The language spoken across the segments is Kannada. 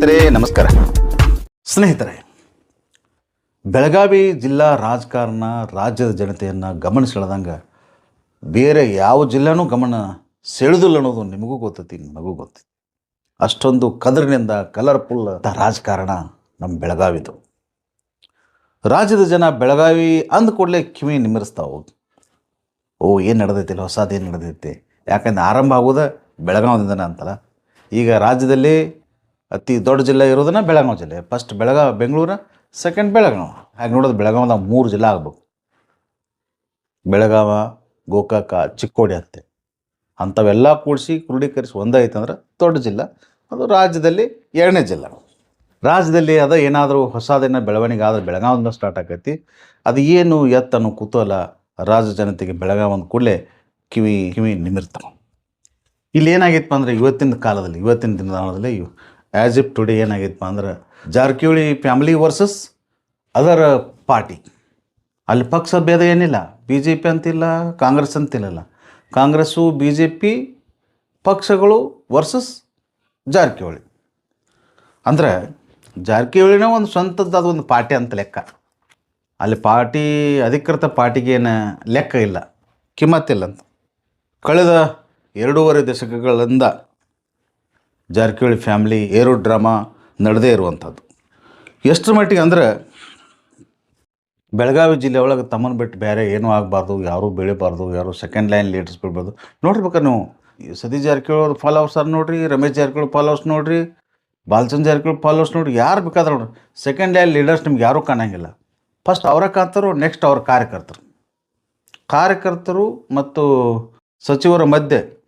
ಸ್ನೇಹಿತರೆ, ನಮಸ್ಕಾರ. ಸ್ನೇಹಿತರೆ, ಬೆಳಗಾವಿ ಜಿಲ್ಲಾ ರಾಜಕಾರಣ ರಾಜ್ಯದ ಜನತೆಯನ್ನು ಗಮನ ಸೆಳೆದಂಗೆ ಬೇರೆ ಯಾವ ಜಿಲ್ಲೆನೂ ಗಮನ ಸೆಳೆದಿಲ್ಲ ಅನ್ನೋದು ನಿಮಗೂ ಗೊತ್ತೈತಿ ನನಗೂ ಗೊತ್ತೈತಿ. ಅಷ್ಟೊಂದು ಕದರಿನಿಂದ ಕಲರ್ಫುಲ್ ರಾಜಕಾರಣ ನಮ್ಮ ಬೆಳಗಾವಿದು. ರಾಜ್ಯದ ಜನ ಬೆಳಗಾವಿ ಅಂದ ಕೂಡಲೇ ಕಿವಿ ನಿಮ್ಮರಿಸ್ತಾವೆ ಓ, ಏನು ನಡೆದೈತಿ ಹೊಸದೇನು ನಡೆದೈತಿ? ಯಾಕಂದ್ರೆ ಆರಂಭ ಆಗೋದ ಬೆಳಗಾವಿದಿಂದನೇ ಅಂತಲ್ಲ. ಈಗ ರಾಜ್ಯದಲ್ಲಿ ಅತಿ ದೊಡ್ಡ ಜಿಲ್ಲೆ ಇರೋದನ್ನ ಬೆಳಗಾವಿ ಜಿಲ್ಲೆ. First Belagavi, Bengaluru second Belagavi. ಹಾಗೆ ನೋಡೋದು ಬೆಳಗಾವ್ದಾಗ ಮೂರು ಜಿಲ್ಲೆ ಆಗ್ಬೇಕು. ಬೆಳಗಾವ, ಗೋಕಾಕ, ಚಿಕ್ಕೋಡಿ ಅಂತೆ. ಅಂಥವೆಲ್ಲ ಕೂಡಿಸಿ ಕ್ರೋಢೀಕರಿಸಿ ಒಂದಾಯ್ತು ಅಂದ್ರೆ ದೊಡ್ಡ ಜಿಲ್ಲೆ. ಅದು ರಾಜ್ಯದಲ್ಲಿ ಎರಡನೇ ಜಿಲ್ಲೆ. ರಾಜ್ಯದಲ್ಲಿ ಅದು ಏನಾದರೂ ಹೊಸದೇನ ಬೆಳವಣಿಗೆ ಆದ್ರೆ ಬೆಳಗಾವಿಂದ ಸ್ಟಾರ್ಟ್ ಆಕೈತಿ. ಅದು ಏನು ಎತ್ತ ಅನ್ನೋ ಕುತೂಹಲ ರಾಜ ಜನತೆಗೆ ಬೆಳಗಾವಿ ಅಂದ ಕೂಡಲೇ ಕಿವಿ ಕಿವಿ ನಿಮಿರ್ತಾವೆ. ಇಲ್ಲಿ ಏನಾಗಿತ್ತು ಅಂದ್ರೆ ಇವತ್ತಿನ ಕಾಲದಲ್ಲಿ, ಇವತ್ತಿನ ದಿನದಾನದಲ್ಲಿ ಆ್ಯಸ್ ಇಫ್ ಟುಡೇ ಏನಾಗಿತ್ತು ಅಂದ್ರೆ, ಜಾರಕಿಹೊಳಿ ಫ್ಯಾಮಿಲಿ ವರ್ಸಸ್ ಅದರ ಪಾರ್ಟಿ ಅಲ್ಲಿ ಪಕ್ಷ ಭೇದ ಏನಿಲ್ಲ. ಬಿ ಜೆ ಪಿ ಅಂತಿಲ್ಲ, ಕಾಂಗ್ರೆಸ್ ಅಂತಿಲ್ಲ ಕಾಂಗ್ರೆಸ್ಸು ಬಿ ಜೆ ಪಿ ಪಕ್ಷಗಳು ವರ್ಸಸ್ ಜಾರಕಿಹೊಳಿ. ಅಂದರೆ, ಜಾರಕಿಹೊಳಿನೇ ಒಂದು ಸ್ವಂತದ್ದು ಅದೊಂದು ಪಾರ್ಟಿ ಅಂತ ಲೆಕ್ಕ. ಅಲ್ಲಿ ಪಾರ್ಟಿ, ಅಧಿಕೃತ ಪಾರ್ಟಿಗೇನು ಲೆಕ್ಕ ಇಲ್ಲ. ಕಿಮ್ಮತ್ತಿಲ್ಲ ಅಂತ. ಕಳೆದ ಎರಡೂವರೆ ದಶಕಗಳಿಂದ ಜಾರಕಿಹೊಳಿ ಫ್ಯಾಮಿಲಿ ಏರೋ ಡ್ರಾಮಾ ನಡೆದೇ ಇರುವಂಥದ್ದು. ಎಷ್ಟರ ಮಟ್ಟಿಗೆ ಅಂದ್ರೆ ಬೆಳಗಾವಿ ಜಿಲ್ಲೆ ಒಳಗೆ ತಮ್ಮನ್ನು ಬಿಟ್ಟು ಬೇರೆ ಏನೂ ಆಗಬಾರ್ದು, ಯಾರೂ ಬೆಳಿಬಾರ್ದು, ಯಾರು ಸೆಕೆಂಡ್ ಲೈನ್ ಲೀಡರ್ಸ್ ಬಿಡ್ಬಾರ್ದು. ನೋಡ್ಬೇಕಾರೆ ನೀವು. ಸತೀಶ್ ಜಾರಕಿಹೊಳಿ ಅವ್ರ ಫಾಲೋವರ್ಸ್ ನೋಡ್ರಿ, ರಮೇಶ್ ಜಾರಕಿಹೊಳಿ ಫಾಲೋವರ್ಸ್ ನೋಡಿರಿ, ಬಾಲಚಂದ್ರ ಜಾರಕಿಹೊಳಿ ಫಾಲೋವರ್ಸ್ ನೋಡ್ರಿ, ಯಾರು ಬೇಕಾದ್ರೆ ನೋಡ್ರಿ. ಸೆಕೆಂಡ್ ಲೈನ್ ಲೀಡರ್ಸ್ ನಿಮ್ಗೆ ಯಾರೂ ಕಾಣಂಗಿಲ್ಲ. ಫಸ್ಟ್ ಅವರ ಕಾಂತರು ನೆಕ್ಸ್ಟ್ ಅವ್ರ ಕಾರ್ಯಕರ್ತರು. ಕಾರ್ಯಕರ್ತರು ಮತ್ತು ಸಚಿವರ ಮಧ್ಯೆ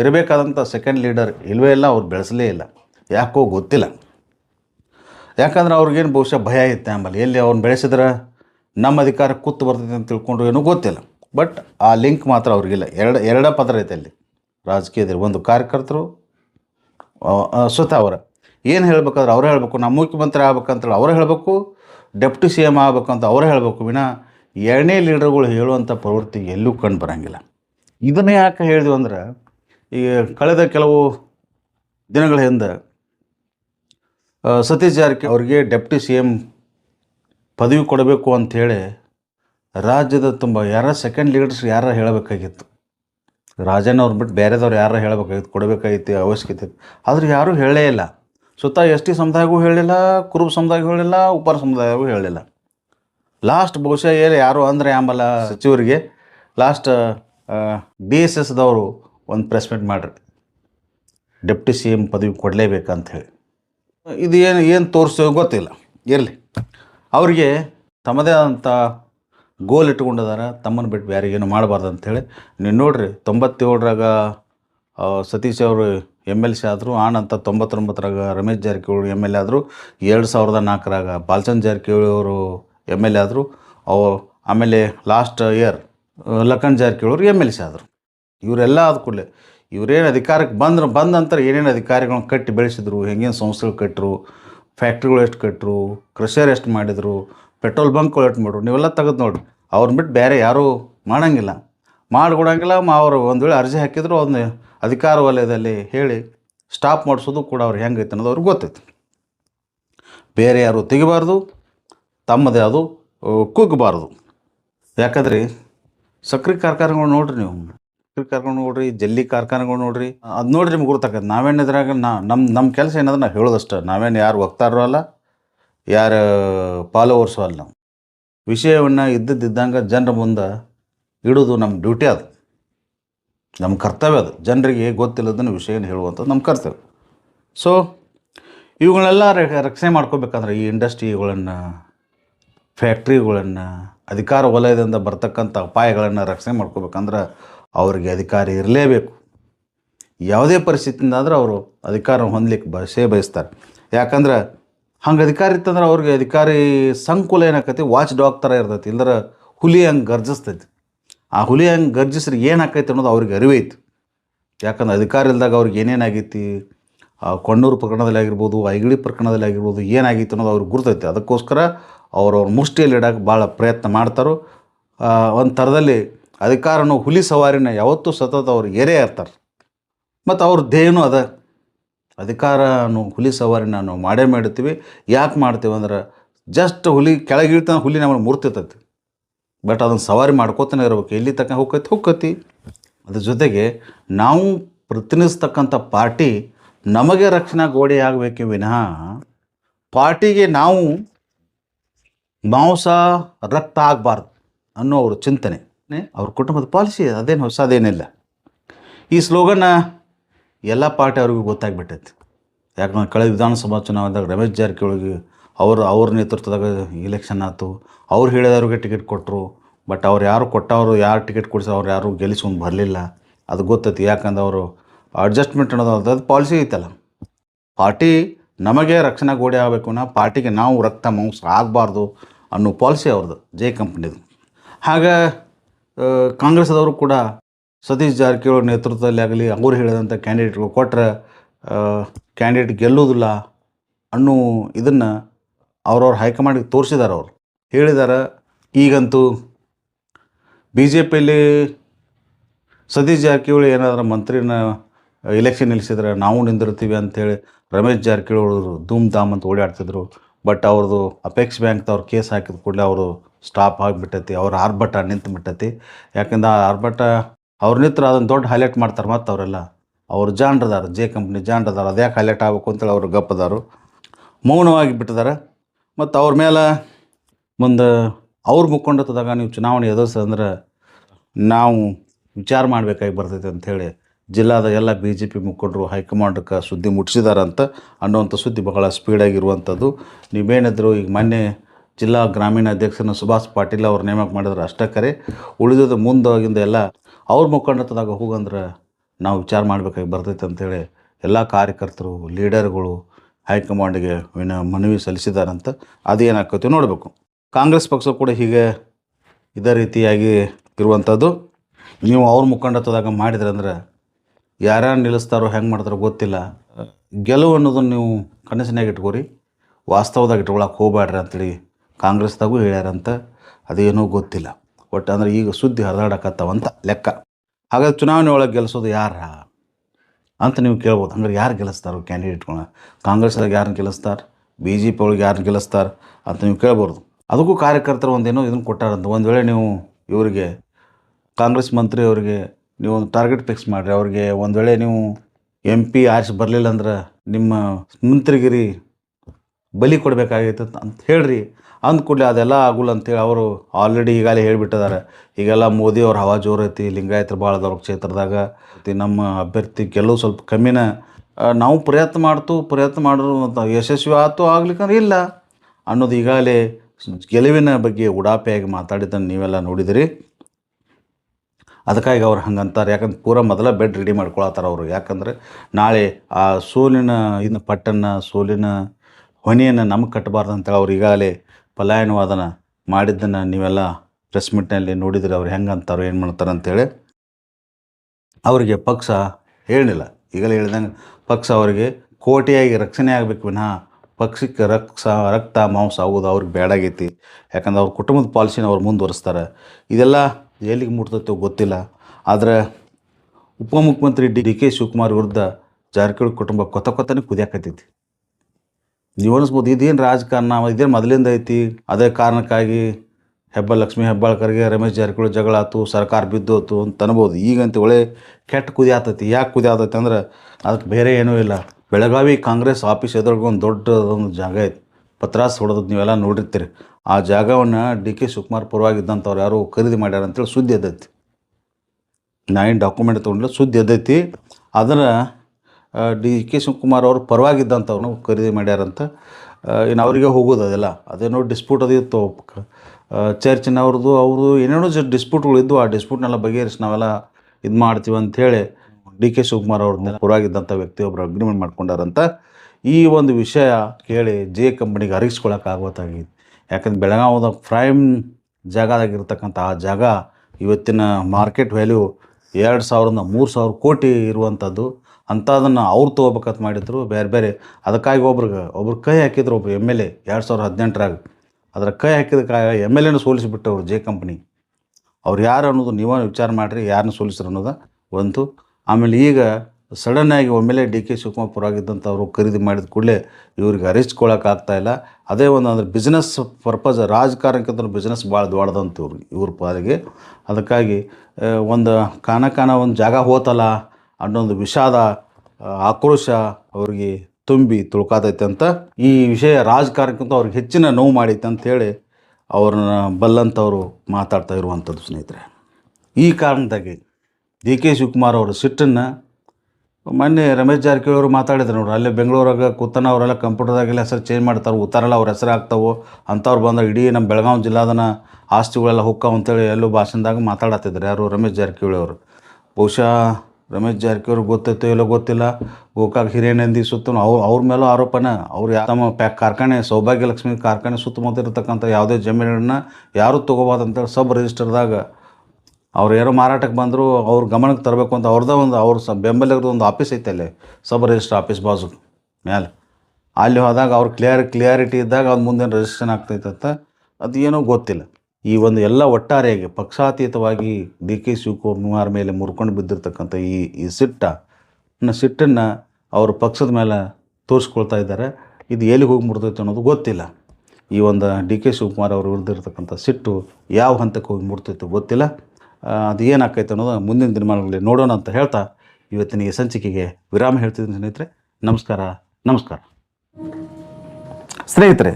ಇರಬೇಕಾದಂಥ ಸೆಕೆಂಡ್ ಲೀಡರ್ ಇಲ್ವೇ ಇಲ್ಲ, ಅವ್ರು ಬೆಳೆಸಲೇ ಇಲ್ಲ. ಯಾಕೋ ಗೊತ್ತಿಲ್ಲ. ಯಾಕಂದ್ರೆ ಅವ್ರಿಗೇನು ಬಹುಶಃ ಭಯ ಇತ್ತು ಆಮೇಲೆ ಎಲ್ಲಿ ಅವ್ನು ಬೆಳೆಸಿದ್ರೆ, ನಮ್ಮ ಅಧಿಕಾರ ಕೂತು ಬರ್ತೈತೆ ಅಂತ ತಿಳ್ಕೊಂಡು ಏನೂ ಗೊತ್ತಿಲ್ಲ. ಬಟ್ ಆ ಲಿಂಕ್ ಮಾತ್ರ ಅವ್ರಿಗಿಲ್ಲ. ಎರಡು, ಎರಡ ಪದರ ಐತೆ ಅಲ್ಲಿ. ರಾಜಕೀಯದಲ್ಲಿ ಒಂದು ಕಾರ್ಯಕರ್ತರು ಸ್ವತಃ ಅವರ. ಏನು ಹೇಳ್ಬೇಕಾದ್ರೆ ಅವರೇ ಹೇಳಬೇಕು. ನಮ್ಮ ಮುಖ್ಯಮಂತ್ರಿ ಆಗ್ಬೇಕಂತೇಳಿ ಅವರೇ ಹೇಳಬೇಕು, ಡೆಪ್ಟಿ ಸಿ ಎಂ ಆಗ್ಬೇಕಂತ ಅವರೇ ಹೇಳಬೇಕು ವಿನ ಎರಡನೇ ಲೀಡರ್ಗಳು ಹೇಳುವಂಥ ಪ್ರವೃತ್ತಿ ಎಲ್ಲೂ ಕಂಡು ಬರೋಂಗಿಲ್ಲ. ಇದನ್ನು ಯಾಕೆ ಹೇಳಿದ್ವಿ ಅಂದ್ರೆ ಈ ಕಳೆದ ಕೆಲವು ದಿನಗಳ ಹಿಂದೆ ಸತೀಶ್ ಜಾರಕಿಹೊಳಿ ಅವರಿಗೆ ಡೆಪ್ಟಿ ಸಿ ಎಂ ಪದವಿ ಕೊಡಬೇಕು ಅಂಥೇಳಿ ರಾಜ್ಯದ ತುಂಬ ಯಾರ ಸೆಕೆಂಡ್ ಲೀಡರ್ಸ್ ಯಾರ ಹೇಳಬೇಕಾಗಿತ್ತು? ರಾಜಣ್ಣ ಅವ್ರು ಬಿಟ್ಟು ಬೇರೆದವ್ರು ಯಾರ ಹೇಳಬೇಕಾಗಿತ್ತು? ಕೊಡಬೇಕಾಗಿತ್ತು, ಅವಶ್ಯಕತೆ ಇತ್ತು. ಆದ್ರೆ ಯಾರೂ ಹೇಳೇ ಇಲ್ಲ. ಸುತ್ತ ಎಸ್ ಟಿ ಸಮುದಾಯಗೂ ಹೇಳಿಲ್ಲ ಕುರುಬ ಸಮುದಾಯಗೂ ಹೇಳಿಲ್ಲ ಉಪರ ಸಮುದಾಯಗೂ ಹೇಳಿಲ್ಲ ಲಾಸ್ಟ್ ಬಹುಶಃ ಏನು ಯಾರು ಅಂದರೆ ಆಮೇಲೆ ಸಚಿವರಿಗೆ. ಲಾಸ್ಟ್ ಬಿ ಎಸ್ ಎಸ್ದವರು ಒಂದು ಪ್ರೆಸ್ ಮೀಟ್ ಮಾಡಿರಿ. ಡೆಪ್ಟಿ ಸಿ ಎಂ ಪದವಿ ಕೊಡಲೇಬೇಕಂತ ಹೇಳಿ ಇದು ಏನು ಏನು ತೋರಿಸ್ತೇವೆ ಗೊತ್ತಿಲ್ಲ. ಇರಲಿ. ಅವರಿಗೆ ತಮ್ಮದೇ ಆದಂಥ ಗೋಲ್ ಇಟ್ಕೊಂಡಿದ್ದಾರೆ ತಮ್ಮನ್ನು ಬಿಟ್ಟು ಬೇರೆ ಏನು ಮಾಡಬಾರ್ದು ಅಂಥೇಳಿ ನೀವು ನೋಡಿರಿ, ತೊಂಬತ್ತೇಳರಾಗ ಸತೀಶ್ ಅವರು ಎಂ ಎಲ್ ಸಿ ಆದರು ಆನಂತರ ತೊಂಬತ್ತೊಂಬತ್ತರಾಗ Ramesh Jarkiholi M L A ಆದರು, ಎರಡು ಸಾವಿರದ ನಾಲ್ಕರಾಗ ಬಾಲಚಂದ್ರ ಜಾರಕಿಹೊಳಿ ಅವರು ಎಂ ಎಲ್ ಎ ಆದರು, ಅವು ಆಮೇಲೆ ಲಾಸ್ಟ್ ಇಯರ್ ಲಖನ್ ಜಾರಕಿಹೊಳಿ ಅವರು ಎಂ ಎಲ್ ಸಿ ಆದರು. ಇವರೆಲ್ಲ ಆದ ಕೂಡಲೇ ಇವರೇನು ಅಧಿಕಾರಕ್ಕೆ ಬಂದ್ರೆ, ಬಂದ ನಂತರ ಏನೇನು ಅಧಿಕಾರಿಗಳನ್ನ ಕಟ್ಟಿ ಬೆಳೆಸಿದ್ರು, ಹೆಂಗೇನು ಸಂಸ್ಥೆಗಳು ಕಟ್ಟರು ಫ್ಯಾಕ್ಟ್ರಿಗಳು ಎಷ್ಟು ಕಟ್ಟರು ಕ್ರಷರ್ ಎಷ್ಟು ಮಾಡಿದರು, ಪೆಟ್ರೋಲ್ ಬಂಕ್ಗಳು ಎಷ್ಟು ಮಾಡ್ರು ನೀವೆಲ್ಲ ತೆಗೆದು ನೋಡ್ರಿ. ಅವ್ರನ್ನ ಬಿಟ್ಟು ಬೇರೆ ಯಾರೂ ಮಾಡೋಂಗಿಲ್ಲ. ಮಾಡಿಕೊಡೋಂಗಿಲ್ಲ ಅವರು ಒಂದು ವೇಳೆ ಅರ್ಜಿ ಹಾಕಿದ್ರು ಅದನ್ನ ಅಧಿಕಾರ ವಲಯದಲ್ಲಿ ಹೇಳಿ ಸ್ಟಾಪ್ ಮಾಡಿಸೋದು ಕೂಡ ಅವ್ರು ಹೆಂಗೈತೆ ಅನ್ನೋದು ಅವ್ರಿಗೆ ಗೊತ್ತೈತೆ. ಬೇರೆ ಯಾರು ತೆಗಿಬಾರ್ದು, ತಮ್ಮದೇ ಅದು ಕುಗ್ಗಬಾರ್ದು ಯಾಕಂದ್ರೆ ಸಕ್ಕರೆ ಕಾರ್ಖಾನೆಗಳು ನೋಡ್ರಿ ನೀವು. ಕಾರ್ಖಾನೆ ನೋಡ್ರಿ, ಜಲ್ಲಿ ಕಾರ್ಖಾನೆಗಳು ನೋಡ್ರಿ, ಅದು ನೋಡ್ರಿ ನಿಮ್ಗೆ ಗುರ್ತಾಕತ್ತೆ ನಾವೇನು ಇದ್ರಾಗ, ನಾ ನಮ್ಮ ನಮ್ಮ ಕೆಲಸ ಏನಂದ್ರೆ ನಾವು ಹೇಳೋದಷ್ಟೇ. ನಾವೇನು ಯಾರು ವಕ್ತಾರರು ಅಲ್ಲ, ಯಾರು ಫಾಲೋವರ್ಸು ಅಲ್ಲ ನಾವು. ವಿಷಯವನ್ನು ಇದ್ದದ್ದಿದ್ದಂಗೆ ಜನರ ಮುಂದೆ ಇಡೋದು ನಮ್ಮ ಡ್ಯೂಟಿ ಅದು. ನಮ್ಮ ಕರ್ತವ್ಯ ಅದು. ಜನರಿಗೆ ಗೊತ್ತಿಲ್ಲದನ್ನು ವಿಷಯನ ಹೇಳುವಂಥದ್ದು ನಮ್ಮ ಕರ್ತವ್ಯ. ಸೊ ಇವುಗಳನ್ನೆಲ್ಲ ರಕ್ಷಣೆ ಮಾಡ್ಕೋಬೇಕಂದ್ರೆ ಈ ಇಂಡಸ್ಟ್ರಿಗಳನ್ನು, ಫ್ಯಾಕ್ಟ್ರಿಗಳನ್ನು, ಅಧಿಕಾರ ವಲಯದಿಂದ ಬರ್ತಕ್ಕಂಥ ಅಪಾಯಗಳನ್ನು ರಕ್ಷಣೆ ಮಾಡ್ಕೋಬೇಕಂದ್ರೆ ಅವರಿಗೆ ಅಧಿಕಾರ ಇರಲೇಬೇಕು. ಯಾವುದೇ ಪರಿಸ್ಥಿತಿಯಿಂದ ಆದರೆ ಅವರು ಅಧಿಕಾರ ಹೊಂದಲಿಕ್ಕೆ ಬಯಸೇ ಬಯಸ್ತಾರೆ. ಯಾಕಂದ್ರೆ ಹಂಗೆ ಅಧಿಕಾರ ಇತ್ತಂದ್ರೆ ಅವ್ರಿಗೆ ಅಧಿಕಾರಿ ಸಂಕುಲ ಏನಾಕೈತಿ ವಾಚ್ ಡಾಗ್ ಥರ ಇರ್ತೈತಿ. ಇಲ್ಲದ್ರೆ ಹುಲಿ ಹಂಗೆ ಗರ್ಜಿಸ್ತೈತಿ. ಆ ಹುಲಿ ಹಂಗೆ ಗರ್ಜಿಸ್ರೆ ಏನಾಕೈತಿ ಅನ್ನೋದು ಅವ್ರಿಗೆ ಅರಿವೈತಿ ಯಾಕಂದ್ರೆ ಅಧಿಕಾರ ಇಲ್ದಾಗ ಅವ್ರಿಗೆ ಏನೇನಾಗೈತಿ ಆ ಕೊಣ್ಣೂರು ಪ್ರಕರಣದಲ್ಲಿ ಆಗಿರ್ಬೋದು ಐಗಡಿ ಪ್ರಕರಣದಲ್ಲಿ ಆಗಿರ್ಬೋದು ಏನಾಗಿತ್ತು ಅನ್ನೋದು ಅವ್ರಿಗೆ ಗುರ್ತೈತೆ. ಅದಕ್ಕೋಸ್ಕರ ಅವ್ರು ಅವ್ರ ಮುಷ್ಟಿಯಲ್ಲಿ ಇಡೋಕೆ ಭಾಳ ಪ್ರಯತ್ನ ಮಾಡ್ತಾರೋ ಒಂದು ಥರದಲ್ಲಿ ಅಧಿಕಾರನು ಹುಲಿ ಸವಾರಿನ ಯಾವತ್ತೂ ಸತತ ಅವ್ರು ಏರೇ ಇರ್ತಾರೆ. ಮತ್ತು ಅವ್ರ ಧ್ಯೇಯನೂ ಅದ. ಅಧಿಕಾರ ಹುಲಿ ಸವಾರಿನ ನಾವು ಮಾಡೇ ಮಾಡಿರ್ತೀವಿ. ಯಾಕೆ ಮಾಡ್ತೀವಿ ಅಂದ್ರೆ ಜಸ್ಟ್ ಹುಲಿ ಕೆಳಗೆ ಇಳ್ತಾನೆ ಹುಲಿ ನಮ್ಮನ್ನು ಮುರ್ತಿರ್ತೈತಿ. ಬಟ್ ಅದನ್ನು ಸವಾರಿ ಮಾಡ್ಕೋತಾನೆ ಇರಬೇಕು. ಎಲ್ಲಿ ತಕ್ಕ ಹೋಗ್ಕೈತಿ ಹೋಗ್ಕತಿ ಅದ್ರ ಜೊತೆಗೆ ನಾವು ಪ್ರತಿನಿಧಿಸ್ತಕ್ಕಂಥ ಪಾರ್ಟಿ ನಮಗೆ ರಕ್ಷಣಾ ಗೋಡೆ ಆಗಬೇಕೆ ವಿನಃ ಪಾರ್ಟಿಗೆ ನಾವು ಮಾಂಸ, ರಕ್ತ ಆಗಬಾರ್ದು ಅನ್ನೋ ಅವ್ರ ಚಿಂತನೆ. ಅವ್ರ ಕುಟುಂಬದ ಪಾಲಿಸಿ ಅದೇನು ಹೊಸದೇನಿಲ್ಲ ಈ ಸ್ಲೋಗನ್ನ ಎಲ್ಲ ಪಾರ್ಟಿ ಅವ್ರಿಗೂ ಗೊತ್ತಾಗ್ಬಿಟ್ಟೈತಿ. ಯಾಕಂದ್ರೆ ಕಳೆದ ವಿಧಾನಸಭಾ ಚುನಾವಣೆದಾಗ ರಮೇಶ್ ಜಾರಕಿಹೊಳಿಗೆ ಅವರು, ಅವ್ರ ನೇತೃತ್ವದಾಗ ಇಲೆಕ್ಷನ್ ಆಯಿತು ಅವ್ರು ಹೇಳಿದವ್ರಿಗೆ ಟಿಕೆಟ್ ಕೊಟ್ಟರು ಬಟ್ ಅವ್ರು ಯಾರು ಕೊಟ್ಟವರು, ಯಾರು ಟಿಕೆಟ್ ಕೊಡಿಸಿ ಅವ್ರು ಯಾರು ಗೆಲ್ಲಿಸ್ಕೊಂಡು ಬರಲಿಲ್ಲ. ಅದು ಗೊತ್ತೈತಿ. ಯಾಕಂದ್ರೆ ಅವರು ಅಡ್ಜಸ್ಟ್ಮೆಂಟ್ ಅನ್ನೋದು ಅದು ಪಾಲಿಸಿ ಐತಲ್ಲ. ಪಾರ್ಟಿ ನಮಗೆ ರಕ್ಷಣಾ ಗೋಡೆ ಆಗಬೇಕು. ನಾ ಪಾರ್ಟಿಗೆ ನಾವು ರಕ್ತ ಮಾಂಸ ಆಗಬಾರ್ದು ಅನ್ನೋ ಪಾಲಿಸಿ ಅವ್ರದ್ದು ಜೆ ಕಂಪ್ನಿದು. ಹಾಗ ಕಾಂಗ್ರೆಸ್ದವರು ಕೂಡ ಸತೀಶ್ ಜಾರಕಿಹೊಳಿ ನೇತೃತ್ವದಲ್ಲಿ ಆಗಲಿ, ಅವರು ಹೇಳಿದಂಥ ಕ್ಯಾಂಡಿಡೇಟ್ಗಳು ಕೊಟ್ಟರೆ ಕ್ಯಾಂಡಿಡೇಟ್ ಗೆಲ್ಲೋದಿಲ್ಲ ಅನ್ನೋ ಇದನ್ನು ಅವ್ರವ್ರ ಹೈಕಮಾಂಡಿಗೆ ತೋರಿಸಿದ್ದಾರೆ ಅವರು. ಹೇಳಿದ್ದಾರೆ ಈಗಂತೂ ಬಿ ಜೆ ಪಿಯಲ್ಲಿ ಸತೀಶ್ ಜಾರಕಿಹೊಳಿ ಏನಾದರೂ ಮಂತ್ರಿನ ಎಲೆಕ್ಷನ್ ನಿಲ್ಲಿಸಿದ್ರೆ ನಾವು ನಿಂದಿರ್ತೀವಿ ಅಂಥೇಳಿ ರಮೇಶ್ ಜಾರಕಿಹೊಳಿ ಧೂಮ್ ಧಾಮ್ ಅಂತ ಓಡಾಡ್ತಿದ್ರು. ಬಟ್ ಅವ್ರದ್ದು ಅಪೆಕ್ಸ್ ಬ್ಯಾಂಕ್ದವ್ರು ಕೇಸ್ ಹಾಕಿದ ಕೂಡಲೇ ಅವರು ಸ್ಟಾಪ್ ಆಗಿಬಿಟ್ಟೈತಿ, ಅವ್ರ ಆರ್ಭಟ ನಿಂತು ಬಿಟ್ಟೈತಿ ಯಾಕಂದ್ರೆ ಆ ಆರ್ಭಟ ಅವ್ರು ನಿಂತರ ಅದನ್ನು ದೊಡ್ಡ ಹೈಲೈಟ್ ಮಾಡ್ತಾರೆ ಮತ್ತು ಅವರೆಲ್ಲ. ಅವ್ರು ಜಾಂಡ್ರದಾರ ಜೆ ಕಂಪ್ನಿ ಜಾಣ್ರದಾರ ಅದ್ಯಾಕೆ ಹೈಲೈಟ್ ಆಗಬೇಕು ಅಂತೇಳಿ ಅವರು ಗಪ್ಪದಾರು. ಮೌನವಾಗಿ ಬಿಟ್ಟಿದ್ದಾರೆ ಮತ್ತು ಅವ್ರ ಮೇಲೆ ಮುಂದೆ ಅವ್ರ ಮುಖಂಡತ್ವದಾಗ ನೀವು ಚುನಾವಣೆ ಎದುರಿಸಂದ್ರೆ ನಾವು ವಿಚಾರ ಮಾಡಬೇಕಾಗಿ ಬರ್ತೈತೆ ಅಂಥೇಳಿ ಜಿಲ್ಲಾದ ಎಲ್ಲ ಬಿ ಜೆ ಪಿ ಮುಖಂಡರು ಹೈಕಮಾಂಡ್ಗೆ ಸುದ್ದಿ ಮುಟ್ಟಿಸಿದಾರಂತ. ಅನ್ನೋವಂಥ ಸುದ್ದಿ ಬಹಳ ಸ್ಪೀಡಾಗಿರುವಂಥದ್ದು ನೀವೇನಿದ್ರು ಈಗ ಮೊನ್ನೆ ಜಿಲ್ಲಾ ಗ್ರಾಮೀಣ ಅಧ್ಯಕ್ಷನ ಸುಭಾಷ್ ಪಾಟೀಲ್ ಅವ್ರು ನೇಮಕ ಮಾಡಿದ್ರೆ ಕರೆ. ಉಳಿದದ್ದು ಮುಂದಾಗಿಂದ ಎಲ್ಲ ಅವ್ರ ಮುಖಂಡತ್ವದಾಗ ಹೋಗಂದ್ರೆ ನಾವು ವಿಚಾರ ಮಾಡಬೇಕಾಗಿ ಬರ್ತೈತೆ ಅಂತೇಳಿ ಎಲ್ಲ ಕಾರ್ಯಕರ್ತರು, ಲೀಡರ್ಗಳು ಹೈಕಮಾಂಡ್ಗೆ ವಿನ ಮನವಿ ಸಲ್ಲಿಸಿದಾರಂತ. ಅದೇನಾಗ್ತೈತೆ ನೋಡಬೇಕು. ಕಾಂಗ್ರೆಸ್ ಪಕ್ಷ ಕೂಡ ಹೀಗೆ ಇದೇ ರೀತಿಯಾಗಿ ಇರುವಂಥದ್ದು. ನೀವು ಅವ್ರ ಮುಖಂಡತ್ವದಾಗ ಮಾಡಿದ್ರೆ ಅಂದ್ರೆ ಯಾರ್ಯಾರು ನಿಲ್ಲಿಸ್ತಾರೋ ಹೆಂಗೆ ಮಾಡ್ತಾರೋ ಗೊತ್ತಿಲ್ಲ. ಗೆಲುವು ಅನ್ನೋದನ್ನು ನೀವು ಕನಸಿನಾಗ ಇಟ್ಕೋರಿ. ವಾಸ್ತವದಾಗ ಇಟ್ಕೊಳಕ್ಕೆ ಹೋಗ್ಬೇಡ್ರಿ ಅಂತೇಳಿ ಕಾಂಗ್ರೆಸ್ದಾಗೂ ಹೇಳ್ಯಾರಂತ ಅದೇನೂ ಗೊತ್ತಿಲ್ಲ. ಒಟ್ಟು ಅಂದರೆ ಈಗ ಸುದ್ದಿ ಹರಿದಾಡಕತ್ತವಂತ ಲೆಕ್ಕ. ಹಾಗಾದ್ರೆ ಚುನಾವಣೆ ಒಳಗೆ ಗೆಲ್ಲಿಸೋದು ಯಾರ? ಅಂತ ನೀವು ಕೇಳ್ಬೋದು. ಹಂಗಾರೆ ಯಾರು ಗೆಲ್ಲಿಸ್ತಾರೋ ಕ್ಯಾಂಡಿಡೇಟ್ಗಳನ್ನ ಕಾಂಗ್ರೆಸ್ದಾಗ ಯಾರನ್ನ ಗೆಲ್ಲಿಸ್ತಾರೆ ಬಿ ಜೆ ಪಿ ಒಳಗೆ ಯಾರನ್ನ ಗೆಲ್ಲಿಸ್ತಾರೆ ಅಂತ ನೀವು ಕೇಳ್ಬೋದು. ಅದಕ್ಕೂ ಕಾರ್ಯಕರ್ತರು ಒಂದೇನೋ ಇದನ್ನು ಕೊಟ್ಟಾರಂತ. ಒಂದು ವೇಳೆ ನೀವು ಇವರಿಗೆ ಕಾಂಗ್ರೆಸ್ ಮಂತ್ರಿ ಅವರಿಗೆ ನೀವು ಒಂದು ಟಾರ್ಗೆಟ್ ಫಿಕ್ಸ್ ಮಾಡಿರಿ. ಅವ್ರಿಗೆ ಒಂದು ವೇಳೆ ನೀವು ಎಂ ಪಿ ಆರ್ಸ್ ಬರಲಿಲ್ಲ ಅಂದ್ರೆ ನಿಮ್ಮ ಮಂತ್ರಿಗಿರಿ ಬಲಿ ಕೊಡಬೇಕಾಗೈತೆ ಅಂತ ಹೇಳ್ರಿ. ಅಂದ ಕೂಡಲೇ ಅದೆಲ್ಲ ಆಗುಲ್ಲ ಅಂತೇಳಿ ಅವರು ಆಲ್ರೆಡಿ ಈಗಾಗಲೇ ಹೇಳಿಬಿಟ್ಟಿದ್ದಾರೆ. ಈಗೆಲ್ಲ ಮೋದಿ ಅವ್ರ ಹವಾ ಜೋರು ಐತಿ ಲಿಂಗಾಯತರು ಭಾಳ ಅದಾವ್ರ ಕ್ಷೇತ್ರದಾಗ. ಮತ್ತು ನಮ್ಮ ಅಭ್ಯರ್ಥಿ ಕೆಲವು ಸ್ವಲ್ಪ ಕಮ್ಮಿನ ನಾವು ಪ್ರಯತ್ನ ಮಾಡ್ತು, ಪ್ರಯತ್ನ ಮಾಡಿದ್ರು ಅಂತ ಯಶಸ್ವಿ ಆಯ್ತು ಆಗ್ಲಿಕ್ಕಂದ್ರೆ ಇಲ್ಲ ಅನ್ನೋದು ಈಗಾಗಲೇ ಗೆಲುವಿನ ಬಗ್ಗೆ ಉಡಾಪೆಯಾಗಿ ಮಾತಾಡಿದ್ದನ್ನು ನೀವೆಲ್ಲ ನೋಡಿದಿರಿ. ಅದಕ್ಕಾಗಿ ಅವ್ರು ಹಂಗೆ ಅಂತಾರೆ ಯಾಕಂದ್ರೆ ಪೂರ ಮೊದಲ ಬೆಡ್ ರೆಡಿ ಮಾಡ್ಕೊಳತ್ತಾರ ಅವರು. ಯಾಕಂದ್ರೆ ನಾಳೆ ಆ ಸೋಲಿನ ಇನ್ನು ಪಟ್ಟನ್ನು, ಸೋಲಿನ ಹೊಣೆಯನ್ನು ನಮಗೆ ಕಟ್ಟಬಾರ್ದು ಅಂತೇಳಿ ಅವ್ರು ಈಗಾಗಲೇ ಪಲಾಯನವಾದನ ಮಾಡಿದ್ದನ್ನು ನೀವೆಲ್ಲ ಪ್ರೆಸ್ ಮೀಟ್ನಲ್ಲಿ ನೋಡಿದರೆ ಅವ್ರು ಹೆಂಗೆ ಅಂತಾರೋ ಏನು ಮಾಡ್ತಾರೆ ಅಂತೇಳಿ ಅವರಿಗೆ ಪಕ್ಷ ಹೇಳಿಲ್ಲ ಈಗಲೇ ಹೇಳಿದಂಗೆ ಪಕ್ಷ ಅವರಿಗೆ ಕೋಟೆಯಾಗಿ ರಕ್ಷಣೆ ಆಗಬೇಕು. ವಿನಃ ಪಕ್ಷಕ್ಕೆ ರಕ್ಸ ರಕ್ತ, ಮಾಂಸ ಆಗೋದು ಅವ್ರಿಗೆ ಬೇಡಾಗೈತಿ ಯಾಕಂದ್ರೆ ಅವ್ರ ಕುಟುಂಬದ ಪಾಲಿಸಿನ ಅವ್ರು ಮುಂದುವರೆಸ್ತಾರೆ. ಇದೆಲ್ಲ ಎಲ್ಲಿಗೆ ಮುಟ್ತೈತೋ ಗೊತ್ತಿಲ್ಲ. ಆದರೆ ಉಪಮುಖ್ಯಮಂತ್ರಿ ಡಿ ಡಿ ಕೆ ಶಿವಕುಮಾರ್ ವಿರುದ್ಧ ಜಾರಕಿಹೊಳಿ ಕುಟುಂಬ ಕೊತ ಕೊತ್ತನೇ ಕುದಿಯಾಕತ್ತೈತಿ. ನೀವು ಅನಿಸ್ಬೋದು ಇದೇನು ರಾಜಕಾರಣ, ಇದೇನು ಮೊದಲಿಂದ ಐತಿ? ಅದೇ ಕಾರಣಕ್ಕಾಗಿ ಹೆಬ್ಬಾಳ್ ಲಕ್ಷ್ಮೀ ಹೆಬ್ಬಾಳ್ಕರ್ಗೆ ರಮೇಶ್ ಜಾರಕಿಹೊಳಿ ಜಗಳ ಆಯ್ತು ಸರ್ಕಾರ ಬಿದ್ದೋತು ಅಂತ ಅನ್ಬೋದು. ಈಗಂತ ಒಳ್ಳೆ ಕೆಟ್ಟ ಕುದಿ ಆತೈತಿ. ಯಾಕೆ ಕುದಿ ಅಂದ್ರೆ ಅದಕ್ಕೆ ಬೇರೆ ಏನೂ ಇಲ್ಲ. ಬೆಳಗಾವಿ ಕಾಂಗ್ರೆಸ್ ಆಫೀಸ್ ಎದುರಿಗೆ ಒಂದು ದೊಡ್ಡ ಜಾಗ ಐತಿ. ಪತ್ರಾಸ್ ಹೊಡೆದ್ ನೀವೆಲ್ಲ ನೋಡಿರ್ತೀರಿ. ಆ ಜಾಗವನ್ನು ಡಿ ಕೆ ಶಿವಕುಮಾರ್ ಪರವಾಗಿದ್ದಂಥವ್ರು ಯಾರು ಖರೀದಿ ಮಾಡ್ಯಾರ ಅಂತೇಳಿ ಸುದ್ದಿ ಎದ್ದೈತಿ. ನಾ ಏನು ಡಾಕ್ಯುಮೆಂಟ್ ತೊಗೊಂಡಿಲ್ಲ ಸುದ್ದಿ ಎದ್ದೈತಿ. ಅದನ್ನು ಡಿ ಕೆ ಶಿವಕುಮಾರ್ ಅವರು ಪರವಾಗಿದ್ದಂಥವ್ರನ್ನ ಖರೀದಿ ಮಾಡ್ಯಾರಂತ ಇನ್ನು ಅವರಿಗೆ ಹೋಗೋದು ಅದೆಲ್ಲ. ಅದೇನೋ ಡಿಸ್ಪ್ಯೂಟ್ ಅದು ಇತ್ತು. ಚರ್ಚಿನವ್ರದ್ದು ಅವ್ರದ್ದು ಏನೇನೋ ಜ ಡಿಸ್ಪ್ಯೂಟ್ಗಳು ಇದ್ದು ಆ ಡಿಸ್ಪ್ಯೂಟ್ನೆಲ್ಲ ಬಗೆಹರಿಸಿ ನಾವೆಲ್ಲ ಇದು ಮಾಡ್ತೀವಿ ಅಂಥೇಳಿ ಡಿ ಕೆ ಶಿವಕುಮಾರ್ ಅವ್ರನ್ನ ಪರವಾಗಿದ್ದಂಥ ವ್ಯಕ್ತಿಯೊಬ್ಬರು ಅಗ್ರಿಮೆಂಟ್ ಮಾಡ್ಕೊಂಡಾರಂತ. ಈ ಒಂದು ವಿಷಯ ಕೇಳಿ ಜೆ ಕಂಪ್ನಿಗೆ ಅರಗಿಸ್ಕೊಳಕ್ಕಾಗೋತ್ತಾಗಿತ್ತು ಯಾಕಂದ್ರೆ ಬೆಳಗಾವದ ಪ್ರೈಮ್ ಜಾಗದಾಗಿರ್ತಕ್ಕಂಥ ಆ ಜಾಗ ಇವತ್ತಿನ ಮಾರ್ಕೆಟ್ ವ್ಯಾಲ್ಯೂ ಎರಡು ಸಾವಿರದ ಮೂರು ಸಾವಿರ ಕೋಟಿ ಇರುವಂಥದ್ದು ಅಂಥದನ್ನು ಅವ್ರು ತೊಗೋಬೇಕಂತ ಮಾಡಿದ್ರು. ಬೇರೆ ಬೇರೆ ಅದಕ್ಕಾಗಿ ಒಬ್ರಿಗೆ, ಒಬ್ರು ಕೈ ಹಾಕಿದ್ರು ಒಬ್ಬ ಎಂ ಎಲ್ ಎ ಎರಡು ಸಾವಿರದ ಹದಿನೆಂಟರಾಗ. ಅದರ ಕೈ ಹಾಕಿದಕ್ಕಾಗ ಎಂ ಎಲ್ ಎನ ಸೋಲಿಸಿಬಿಟ್ಟವ್ರು ಜೆ ಕಂಪ್ನಿ ಅವ್ರು ಯಾರು ಅನ್ನೋದು ನೀವೇ ವಿಚಾರ ಮಾಡಿರಿ, ಯಾರನ್ನ ಸೋಲಿಸ್ರು ಅನ್ನೋದು ಒಂದು. ಆಮೇಲೆ ಈಗ ಸಡನ್ನಾಗಿ ಒಮ್ಮೆಲೆ ಡಿ ಕೆ ಶಿವಕುಮಾರ್ ಆಗಿದ್ದಂಥವ್ರು ಖರೀದಿ ಮಾಡಿದ ಕೂಡಲೇ ಇವ್ರಿಗೆ ಅರೆಸ್ಟ್ ಆಗ್ತಾ ಇಲ್ಲ. ಅದೇ ಒಂದು ಅಂದರೆ ಬಿಸ್ನೆಸ್ ಪರ್ಪಸ್ ರಾಜಕಾರಣಕ್ಕಿಂತ ಬಿಸ್ನೆಸ್ ಭಾಳ ದೊಡ್ಡದಂತ ಇವ್ರಿಗೆ ಇವ್ರ ಪಾಲಿಗೆ. ಅದಕ್ಕಾಗಿ ಒಂದು ಕಾನ ಕಾನ ಒಂದು ಜಾಗ ಹೋತಲ್ಲ ಅನ್ನೊಂದು ವಿಷಾದ ಆಕ್ರೋಶ ಅವ್ರಿಗೆ ತುಂಬಿ ತುಳ್ಕಾತೈತೆ ಅಂತ ಈ ವಿಷಯ ರಾಜಕಾರಣಕ್ಕಿಂತ ಅವ್ರಿಗೆ ಹೆಚ್ಚಿನ ನೋವು ಮಾಡೈತೆ ಅಂತೇಳಿ ಅವ್ರನ್ನ ಬಲ್ಲಂಥವ್ರು ಮಾತಾಡ್ತಾ ಇರುವಂಥದ್ದು ಸ್ನೇಹಿತರೆ. ಈ ಕಾರಣದಾಗಿ ಡಿ ಕೆ ಶಿವಕುಮಾರ್ ಅವರ ಸಿಟ್ಟನ್ನು ಮೊನ್ನೆ ರಮೇಶ್ ಜಾರಕಿಹೊಳಿ ಅವರು ಮಾತಾಡಿದ್ರು ನೋಡ್ರಿ, ಅಲ್ಲೇ ಬೆಂಗಳೂರಾಗ ಕೂತನ ಅವರೆಲ್ಲ ಕಂಪ್ಯೂಟರ್ದಾಗೆಲ್ಲ ಹೆಸರು ಚೇಂಜ್ ಮಾಡ್ತಾರೆ, ಉತ್ತಾರಲ್ಲ ಅವ್ರ ಹೆಸರು ಆಗ್ತಾವೆ, ಅಂಥವ್ರು ಬಂದ್ರೆ ಇಡೀ ನಮ್ಮ ಬೆಳಗಾವಿ ಜಿಲ್ಲಾದನ ಆಸ್ತಿಗಳೆಲ್ಲ ಹೊಕ್ಕಾವ ಅಂತೇಳಿ ಎಲ್ಲೋ ಭಾಷಣದಾಗ ಮಾತಾಡತ್ತಿದ್ರು ಯಾರು ರಮೇಶ್ ಜಾರಕಿಹೊಳಿ ಅವರು. ಬಹುಶಃ ರಮೇಶ್ ಜಾರಕಿಹೊಳಿ ಗೊತ್ತೈತೋ ಇಲ್ಲೋ ಗೊತ್ತಿಲ್ಲ, ಗೋಕಾಕ್ ಹಿರೇನಂದಿ ಸುತ್ತ ಅವ್ರು, ಅವ್ರ ಮೇಲೂ ಆರೋಪನ, ಅವ್ರು ಯಾವ ತಮ್ಮ ಪ್ಯಾಕ್ ಕಾರ್ಖಾನೆ ಸೌಭಾಗ್ಯ ಲಕ್ಷ್ಮಿ ಕಾರ್ಖಾನೆ ಸುತ್ತಮುತ್ತ ಇರತಕ್ಕಂಥ ಯಾವುದೇ ಜಮೀನನ್ನು ಯಾರೂ ತೊಗೋಬಾರ್ದು ಅಂತೇಳಿ ಸಬ್ ರಿಜಿಸ್ಟರ್ದಾಗ ಅವ್ರು ಯಾರೋ ಮಾರಾಟಕ್ಕೆ ಬಂದರು, ಅವ್ರ ಗಮನಕ್ಕೆ ತರಬೇಕು ಅಂತ ಅವ್ರದ್ದೇ ಒಂದು, ಅವ್ರ ಸ ಬೆಂಬಲಿಗರದ್ದು ಒಂದು ಆಫೀಸ್ ಐತೆ ಅಲ್ಲಿ, ಸಬ್ ರಿಜಿಸ್ಟ್ರ್ ಆಫೀಸ್ ಬಾಜು ಮೇಲೆ ಅಲ್ಲಿ ಹೋದಾಗ ಅವ್ರು ಕ್ಲಿಯರ್, ಕ್ಲಿಯಾರಿಟಿ ಇದ್ದಾಗ ಅವ್ರ ಮುಂದೆ ರಿಜಿಸ್ಟ್ರೇಷನ್ ಆಗ್ತೈತೆ ಅಂತ ಅದು ಏನೋ ಗೊತ್ತಿಲ್ಲ. ಈ ಒಂದು ಎಲ್ಲ ಒಟ್ಟಾರೆಯಾಗಿ ಪಕ್ಷಾತೀತವಾಗಿ ಡಿ ಕೆ ಶಿವಕುಮಾರ್ ಮೇಲೆ ಮುರ್ಕೊಂಡು ಬಿದ್ದಿರ್ತಕ್ಕಂಥ ಈ ಈ ಸಿಟ್ಟ ಸಿಟ್ಟನ್ನು ಅವರು ಪಕ್ಷದ ಮೇಲೆ ತೋರಿಸ್ಕೊಳ್ತಾ ಇದ್ದಾರೆ. ಇದು ಎಲ್ಲಿಗೆ ಹೋಗಿ ಮುಡ್ತೈತೆ ಅನ್ನೋದು ಗೊತ್ತಿಲ್ಲ. ಈ ಒಂದು ಡಿ ಕೆ ಶಿವಕುಮಾರ್ ಅವರು ವಿರುದ್ಧ ಸಿಟ್ಟು ಯಾವ ಹಂತಕ್ಕೆ ಹೋಗಿ ಮುಡ್ತೈತೆ ಗೊತ್ತಿಲ್ಲ. ಅದು ಏನಾಕೈತೆ ಅನ್ನೋದು ಮುಂದಿನ ದಿನಮಾನಗಳಲ್ಲಿ ನೋಡೋಣ ಅಂತ ಹೇಳ್ತಾ ಇವತ್ತಿನ ಈ ಸಂಚಿಕೆಗೆ ವಿರಾಮ ಹೇಳ್ತಿದ್ದೀನಿ ಸ್ನೇಹಿತರೆ. ನಮಸ್ಕಾರ ನಮಸ್ಕಾರ. ಸ್ನೇಹಿತರೆ,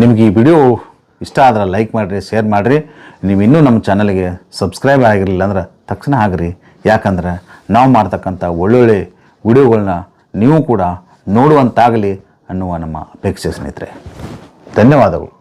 ನಿಮಗೆ ಈ ವಿಡಿಯೋ ಇಷ್ಟ ಆದ್ರೆ ಲೈಕ್ ಮಾಡಿರಿ, ಶೇರ್ ಮಾಡಿರಿ. ನೀವು ಇನ್ನೂ ನಮ್ಮ ಚಾನಲ್ಗೆ ಸಬ್ಸ್ಕ್ರೈಬ್ ಆಗಿರಲಿಲ್ಲ ಅಂದ್ರೆ ತಕ್ಷಣ ಆಗಿರಿ. ಯಾಕಂದ್ರೆ ನಾವು ಮಾಡ್ತಕ್ಕಂಥ ಒಳ್ಳೊಳ್ಳೆ ವಿಡಿಯೋಗಳನ್ನ ನೀವು ಕೂಡ ನೋಡುವಂತಾಗಲಿ ಅನ್ನುವ ನಮ್ಮ ಅಪೇಕ್ಷೆ ಸ್ನೇಹಿತರೆ. ಧನ್ಯವಾದಗಳು.